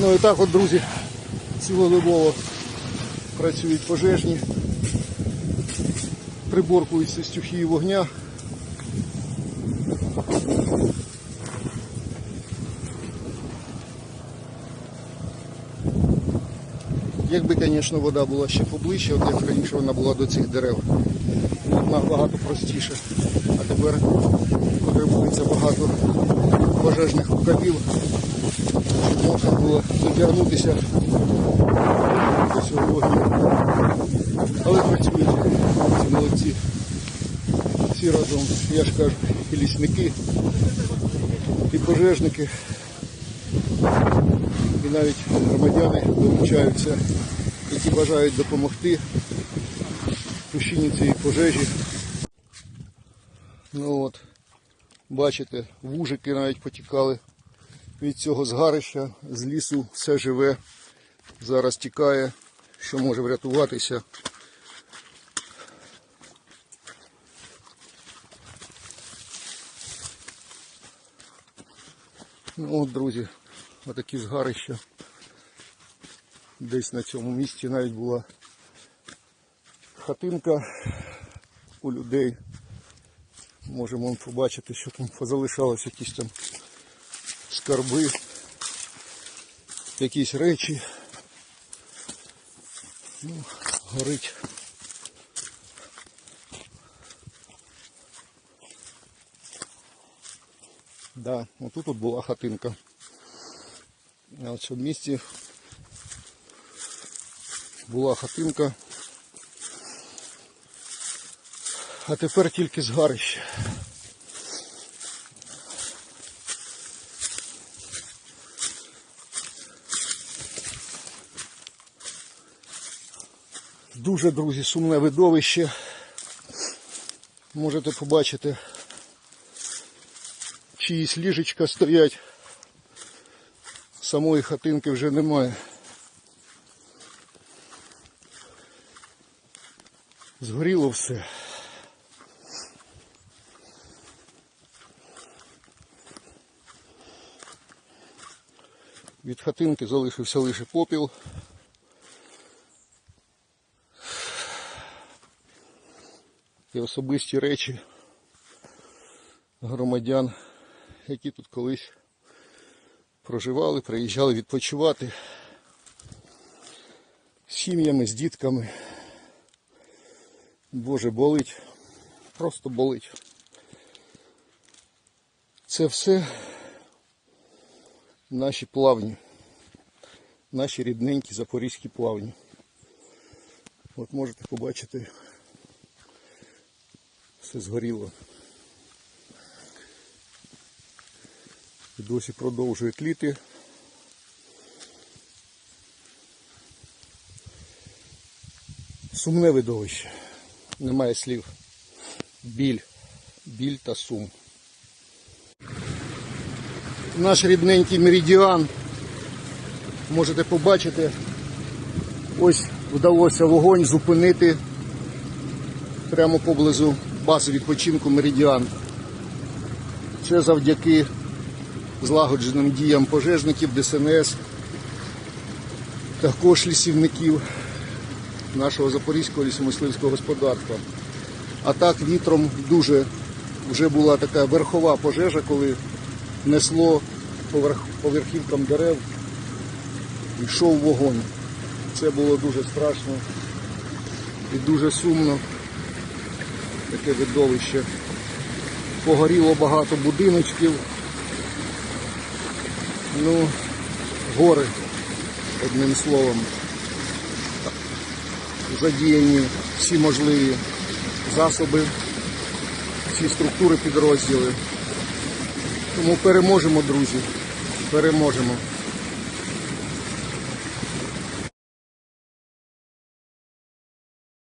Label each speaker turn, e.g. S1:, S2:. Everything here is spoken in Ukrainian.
S1: Ну і так от, друзі, цілодобово працюють пожежні, приборкуються стихії вогня. Якби, звісно, вода була ще поближче, от як раніше вона була до цих дерев, набагато простіше. А тепер потребується багато пожежних рукавів, можна було дотягнутися до цього вогню. Але працюють ці молодці. Всі разом, я ж кажу, і лісники, і пожежники, і навіть громадяни долучаються, які бажають допомогти тушінні цієї пожежі. Ну от, бачите, вужики навіть потікали від цього згарища, з лісу все живе, зараз тікає, що може врятуватися. Ну от, друзі, отакі згарища. Десь на цьому місці навіть була хатинка у людей. Можемо побачити, що там позалишалось якісь там скарби, якісь речі. Ну, горить. Да, отут от була хатинка. А в цьому місці була хатинка. А тепер тільки згарище. Дуже, друзі, сумне видовище. Можете побачити, чиїсь ліжечка стоять. Самої хатинки вже немає. Згоріло все. Від хатинки залишився лише попіл. І особисті речі громадян, які тут колись проживали, приїжджали відпочивати з сім'ями, з дітками. Боже, болить. Просто болить. Це все наші плавні, наші рідненькі запорізькі плавні. От можете побачити, все згоріло. І досі продовжує тліти. Сумне видовище. Немає слів. Біль. Біль та сум. Наш рідненький меридіан. Можете побачити. Ось вдалося вогонь зупинити прямо поблизу бази відпочинку Меридіан. Це завдяки злагодженим діям пожежників, ДСНС, також лісівників нашого Запорізького лісомисливського господарства. А так вітром дуже вже була така верхова пожежа, коли несло поверх, поверхівкам дерев, йшов вогонь. Це було дуже страшно і дуже сумно. Таке видовище. Погоріло багато будиночків. Ну, гори, одним словом. Задіяні всі можливі засоби, всі структури підрозділи. Тому переможемо, друзі. Переможемо.